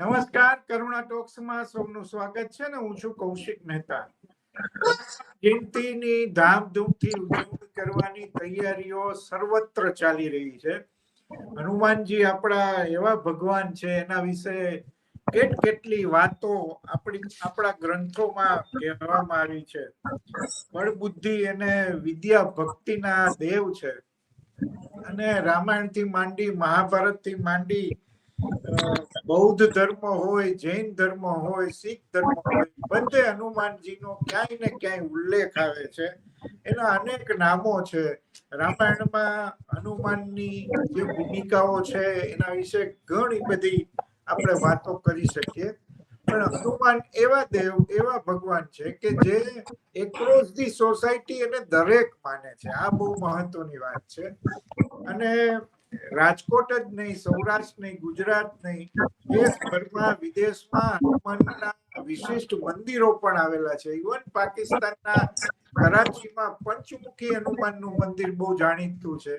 નમસ્કાર કરુણા ટોક્સમાં સૌનું સ્વાગત છે ને હું છું કૌશિક મહેતા. જયંતીની ધામધૂમથી ઉજવણી કરવાની તૈયારીઓ સર્વત્ર ચાલી રહી છે. હનુમાનજી આપણા એવા ભગવાન છે એના વિશે કેટ કેટલી વાતો આપણી આપણા ગ્રંથોમાં કહેવામાં આવી છે. બળ બુદ્ધિ અને વિદ્યા ભક્તિના દેવ છે. અને રામાયણથી માંડી મહાભારતથી માંડી અ, બૌદ્ધ ધર્મ હોય, જૈન ધર્મ હોય, શીખ ધર્મ હોય, બધે હનુમાનજીનો ક્યાંય ને ક્યાંય ઉલ્લેખ આવે છે. એના અનેક નામો છે. રામાયણમાં હનુમાનની જે ભૂમિકાઓ છે, એના વિશે ઘણી બધી આપણે વાતો કરી શકીએ. પણ હનુમાન એવા દેવ, એવા ભગવાન છે કે જે એક્રોસ ધી સોસાયટી અને દરેક માને છે. આ બહુ મહત્વની વાત છે. અને રાજકોટ જ નહીં સૌરાષ્ટ્ર નહીં ગુજરાત નહીં દેશભરમાં વિદેશમાં હનુમાનના વિશિષ્ટ મંદિરો પણ આવેલા છે. ઇવન પાકિસ્તાનના કરાચીમાં પંચમુખી હનુમાનનું મંદિર બહુ જાણીતું છે.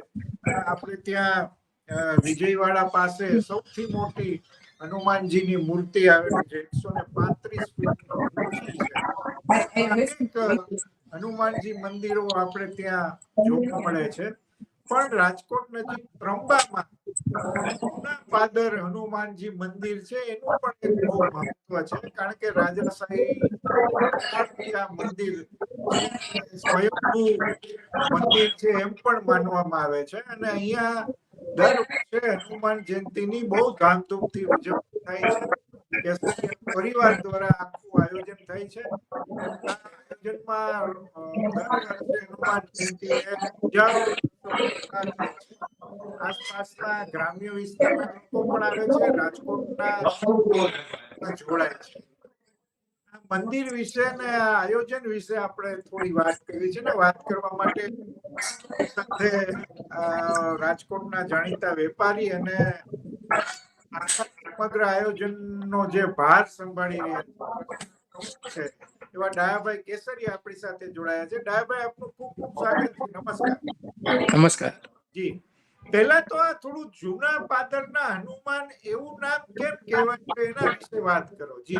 આપણે ત્યાં વિજયવાડા પાસે સૌથી મોટી હનુમાનજીની મૂર્તિ આવેલી છે. એકસો ને પાંત્રીસ હનુમાનજી મંદિરો આપણે ત્યાં જોવા મળે છે. પણ રાજકોટ નજીક ત્રંબામાં જૂના હનુમાનજી મંદિર છે, એનું પણ એક બહુ મહત્વ છે, કારણ કે રાજાશાહી મંદિર સ્વયંભૂ મંદિર છે એમ પણ માનવામાં આવે છે. અને અહીંયા દર વર્ષે હનુમાન જયંતિની બહુ ધામધૂમથી ઉજવણી થાય છે પરિવાર દ્વારા આખું આયોજન થાય છે. આયોજનમાં હનુમાન જયંતિ હજારો આસપાસના ગ્રામ્ય વિસ્તારના લોકો પણ આવે છે, રાજકોટના જોડાય છે. મંદિર વિશે ને આયોજન વિશે આપણે થોડી વાત કરી છે ને, વાત કરવા માટે સાથે રાજકોટના જાણીતા વેપારી અને સમગ્ર આયોજનનો જે ભાર સંભાળી રહ્યા છે એવા ડાયાભાઈ કેસરી આપણી સાથે જોડાયા છે. ડાયાભાઈ આપનું ખૂબ ખૂબ સ્વાગત છે. નમસ્કાર. નમસ્કાર. જી. પહેલા તો આ થોડું જૂના પાદરના હનુમાન એવું નામ કેમ કહેવાય છે એના વિશે વાત કરો. જી.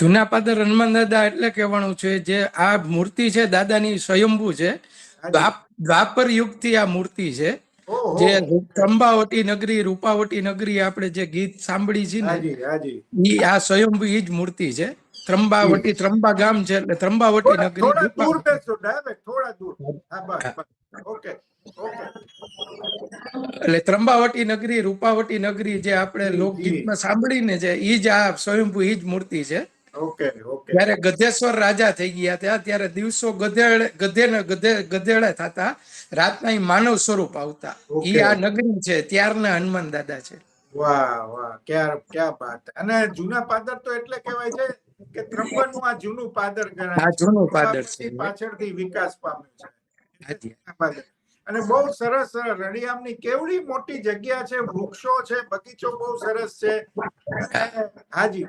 જૂના પાદર હનુમાન દાદા એટલે કહેવાનું છે જે આ મૂર્તિ છે દાદાની સ્વયંભુ છે. દ્વાપ- દ્વાપર યુગથી આ મૂર્તિ છે. જે તંબાવટી નગરી રૂપાવટી નગરી આપણે જે ગીત સાંભળી છે ને આ સ્વયંભુ ઈ જ મૂર્તિ છે. ત્રંબાવટી ત્રંબા ગામ છે એટલે ત્રંબાવટી નગરી થોડા દૂર બેસો ડાયરેક્ટ થોડા દૂર. હા બસ બસ. ઓકે એટલે ત્રંબાવટી નગરી રૂપાવટી નગરી જે આપણે લોકગીતમાં સાંભળીને છે એ જ આ સ્વયંભૂ એ જ મૂર્તિ છે. Okay okay. જ્યારે ગધેશ્વર રાજા થઈ ગયા હતા ત્યારે દિવસો ગધેડ ગધે ને ગધે ગધેડા થતા રાતના ઈ માનવ સ્વરૂપ આવતા. એ આ નગરી છે ત્યારના હનુમાન દાદા છે. વાહ વાહ ક્યાં ક્યાં વાત. અને જૂના પાદર તો એટલે કહેવાય છે કે ત્રંબકનું આ જૂનું પાદર ગણાય આ જૂનું પાદર છે પાછળથી વિકાસ પામ્યું છે. અને બહુ સરસ રણિયામની કેવડી મોટી જગ્યા છે વૃક્ષો છે બગીચો બહુ સરસ છે. હાજી.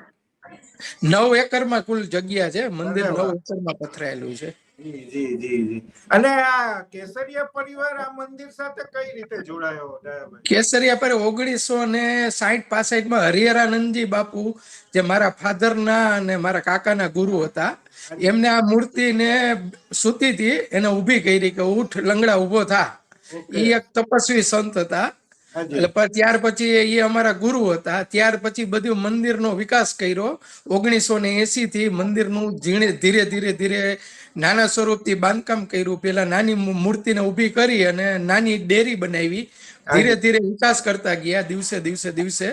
નવ એકરમાં કુલ જગ્યા છે મંદિર નવ. એકરમાં પથરાયેલું છે. જી જી જી જી. અને આ કેસરિયા પરિવાર આ મંદિર સાથે કઈ રીતે જોડાયો? કેસરિયા પર ઓગણીસો ને સાઠ પાસઠમાં હરિહરાનંદજી બાપુ જે મારા ફાધર ના અને મારા કાકાના ગુરુ હતા એમને આ મૂર્તિને સૂતી હતી એને ઊભી કરી કે ઉઠ લંગડા ઊભો થા. એ એક તપસ્વી સંત હતા. એટલે ત્યાર પછી એ અમારા ગુરુ હતા. ત્યાર પછી બધું મંદિરનો વિકાસ કર્યો. ઓગણીસો ને એસી થી મંદિરનું નું ધીરે ધીરે ધીરે નાના સ્વરૂપથી બાંધકામ કર્યું. પેલા નાની મૂર્તિને ઊભી કરી અને નાની ડેરી બનાવી. ધીરે ધીરે વિકાસ કરતા ગયા. દિવસે દિવસે દિવસે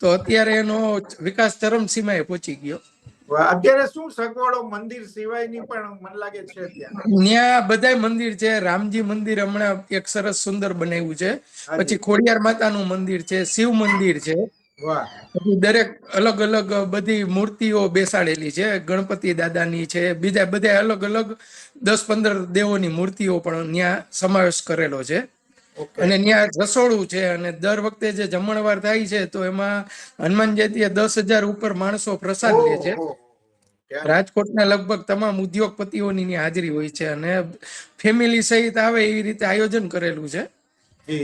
તો અત્યારે એનો વિકાસ ચરમસીમાએ પહોંચી ગયો. અત્યારે શું સગવડો મંદિર સિવાયની પણ મને લાગે છે ત્યાં? બધા મંદિર છે. રામજી મંદિર હમણાં એક સરસ સુંદર બનાવ્યું છે. પછી ખોડિયાર માતાનું મંદિર છે. શિવ મંદિર છે. દરેક અલગ અલગ બધી મૂર્તિઓ બેસાડેલી છે. ગણપતિ દાદાની છે બીજા બધા અલગ અલગ દસ પંદર દેવોની મૂર્તિઓ પણ ત્યાં સમાવેશ કરેલો છે. અને ત્યાં રસોડું છે અને દર વખતે જે જમણવાર થાય છે તો એમાં હનુમાન જયંતીએ દસ હજાર ઉપર માણસો પ્રસાદ લે છે. રાજકોટના લગભગ તમામ ઉદ્યોગપતિઓની હાજરી હોય છે અને ફેમિલી સહિત આવે એવી રીતે આયોજન કરેલું છે.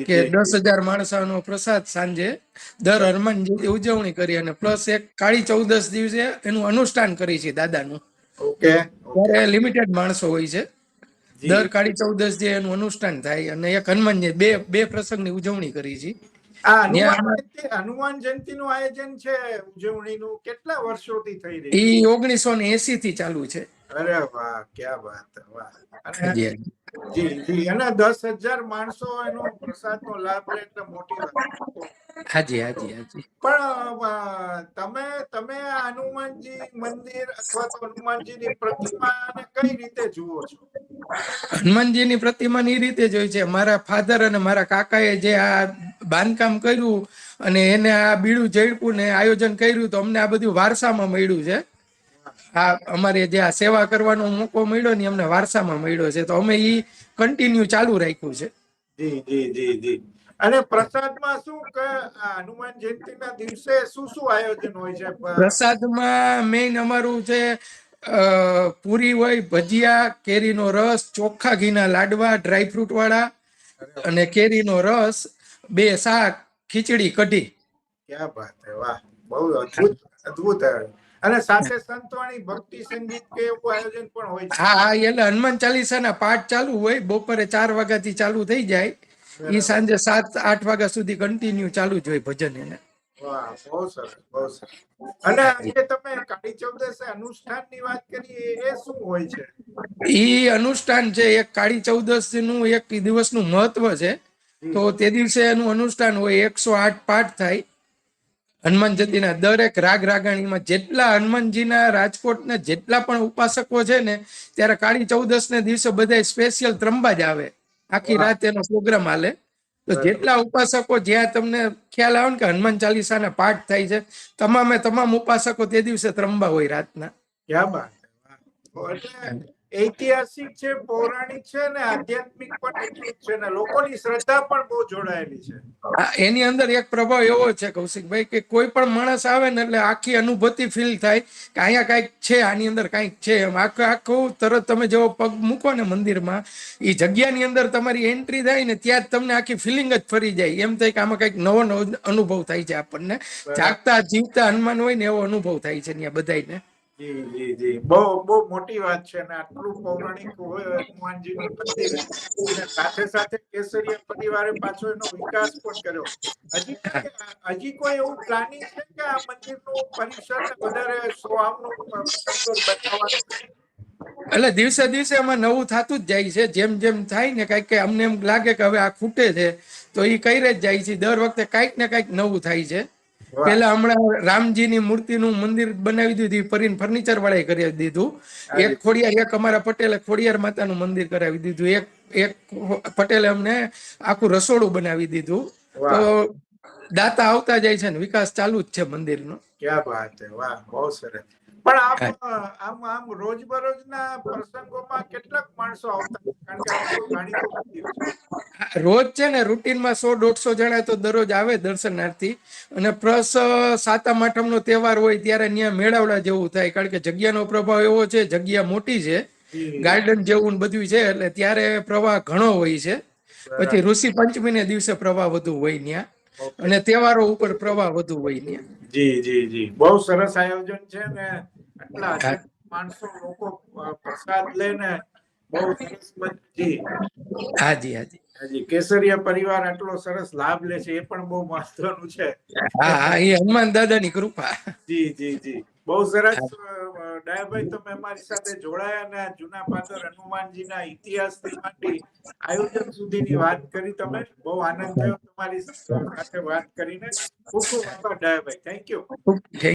કે દસ હજાર માણસોનો પ્રસાદ સાંજે દર હનુમાન જયંતિ ઉજવણી કરી અને પ્લસ એક કાળી ચૌદસ દિવસે એનું અનુષ્ઠાન કરી છે દાદાનું. ઓકે ત્યારે લિમિટેડ માણસો હોય છે. દર કાળી ચૌદસ જે એનું અનુષ્ઠાન થાય અને એક હનુમાન જયંતિ બે બે પ્રસંગની ઉજવણી કરી છે. હનુમાન જયંતિ નું આયોજન છે ઉજવણીનું. કેટલા વર્ષોથી થઈ રહી એ ઓગણીસો ને એસી થી ચાલુ છે. અરે વાહ ક્યાં વાત વાહ. જી. જી અને દસ હજાર માણસો એનો પ્રસાદનો લાભ લે એટલે મોટી વાત. હાજી હાજી હાજી. પણ તમે તમે હનુમાનજી મંદિર અથવા તો હનુમાનજીની પ્રતિમાને કઈ રીતે જુઓ છો? હનુમાનજી ની પ્રતિમા ની રીતે જોઈ છે. મારા ફાધર અને મારા કાકાએ જે આ બાંધકામ કર્યું અને એને આ બીડું જડ્યું ને આયોજન કર્યું તો અમને આ બધું વારસામાં મળ્યું છે. આ અમારે જે આ સેવા કરવાનો મોકો મળ્યો ને અમને વારસામાં મળ્યો છે તો અમે એ કન્ટિન્યુ ચાલુ રાખ્યું છે. જી જી જી જી. અને પ્રસાદમાં શું કે હનુમાન જયંતિના દિવસે શું શું આયોજન હોય છે? પ્રસાદમાં મેઇન અમારું છે પૂરી હોય ભજીયા કેરીનો રસ ચોખ્ખા ઘીના લાડવા ડ્રાય ફ્રૂટ વાળા અને કેરીનો રસ બે શાક ખીચડી કઢી. ક્યાં વાત વાહ બહુ અદ્ભુત અદ્ભુત. અને સાથે સંતવાણી ભક્તિ સંગીત કે એવું આયોજન પણ હોય છે. હા હા એટલે હનુમાન ચાલીસાના પાઠ ચાલુ હોય બપોરે ચાર વાગ્યાથી ચાલુ થઈ જાય. એ સાંજે સાત આઠ વાગ્યા સુધી કન્ટિન્યુ ચાલુ જ હોય ભજન એને. વાહ બહુ સરસ બહુ સરસ. અને આજે તમે કાળી ચૌદસે અનુષ્ઠાનની વાત કરી એ- શું હોય છે? એ અનુષ્ઠાન છે એક કાળી ચૌદસનું એક દિવસનું મહત્વ છે. તો તે દિવસે એનું અનુષ્ઠાન હોય એકસો આઠ પાઠ થાય. હનુમાન જયંતિના દરેક રાગ રાગાણીમાં જેટલા હનુમાનજીના રાજકોટના જેટલા પણ ઉપાસકો છે ને ત્યારે કાળી ચૌદસ ને દિવસે બધા સ્પેશિયલ ત્રંબા જ આવે. આખી રાત એનો પ્રોગ્રામ હાલે. તો જેટલા ઉપાસકો જ્યાં તમને ખ્યાલ આવે ને કે હનુમાન ચાલીસાના પાઠ થાય છે તમામે તમામ ઉપાસકો તે દિવસે ત્રંબા હોય રાતના. ક્યાં. એટલે ઐતિહાસિક છે પૌરાણિક છે અને આધ્યાત્મિક પણ એટલી જ છે ને લોકોની શ્રદ્ધા પણ બહુ જોડાયેલી છે. એની અંદર એક પ્રભાવ એવો છે કૌશિકભાઈ કે કોઈ પણ માણસ આવે ને એટલે આખી અનુભૂતિ ફીલ થાય કે અહીંયા કાંઈક છે આની અંદર કાંઈક છે. એમ આખું આખું તરત તમે જેવો પગ મૂકો ને મંદિરમાં એ જગ્યાની અંદર તમારી એન્ટ્રી થાય ને ત્યાં જ તમને આખી ફિલિંગ જ ફરી જાય. એમ થાય કે આમાં કંઈક નવો નવો અનુભવ થાય છે આપણને. જાગતા જીવતા હનુમાન હોય ને એવો અનુભવ થાય છે ત્યાં બધાને જી જી જી. બહુ બહુ મોટી વાત છે અને આટલું પૌરાણિક હોય હનુમાનજીનું સાથે સાથે કેસરીય પરિવારે પાછો એનો વિકાસ પણ કર્યો. હજી હજી કોઈ એવું પ્લાનિંગ છે કે આ મંદિરનું પરિસર વધારે સુંદર બનાવવાનું? એટલે દિવસે દિવસે આમાં નવું થતું જ જાય છે. જેમ જેમ થાય ને કંઈક અમને એમ લાગે કે હવે આ ખૂટે છે, તો એ કઈ જ જાય છે. દર વખતે કંઈક ને કંઈક નવું થાય છે. પેલા હમણાં રામજીની મૂર્તિનું મંદિર બનાવી દીધું ફરી ફરીને ફર્નિચર વાળા કરી દીધું. એક ખોડિયાર એક અમારા પટેલે ખોડિયાર માતાનું મંદિર કરાવી દીધું. એક એક પટેલે અમને આખું રસોડું બનાવી દીધું. તો દાતા આવતા જાય છે ને વિકાસ ચાલુ જ છે મંદિરનો. ક્યાં વાત છે વાહ બહુ સરસ. પણ આમ આમ આમ રોજબરોજના પ્રસંગોમાં કેટલાક માણસો આવતા કારણ કે રોજ છે ને રૂટીનમાં સો દોઢસો જણા તો દરરોજ આવે દર્શનાર્થી. અને પ્લસ સાતમ આઠમનો તહેવાર હોય ત્યારે ત્યાં મેળાવડા જેવું થાય. કારણ કે જગ્યાનો પ્રભાવ એવો છે જગ્યા મોટી છે. ગાર્ડન જેવું બધું છે એટલે ત્યારે પ્રવાહ ઘણો હોય છે. પછી ઋષિ પંચમીને દિવસે પ્રવાહ વધુ હોય ત્યાં અને તહેવારો ઉપર પ્રવાહ વધુ હોય ત્યાં જી જી જી. બહુ સરસ આયોજન છે ને. આટલા માણસો લોકો પ્રસાદ લે ને બહુ સરસ જી હાજી હાજી. હાજી કેસરિયા પરિવાર આટલો સરસ લાભ લે છે એ પણ બહુ મહત્વનું છે. હા હા એ હનુમાન દાદાની કૃપા. જી જી જી. બહુ સરસ ડાયાભાઈ તમે અમારી સાથે જોડાયા આ જૂના પાદર હનુમાનજીના ઇતિહાસથી માંડી આયોજન સુધીની વાત કરી તમે. બહુ આનંદ થયો તમારી સાથે વાત કરીને. ખૂબ ખૂબ આભાર ડાયાભાઈ. Thank you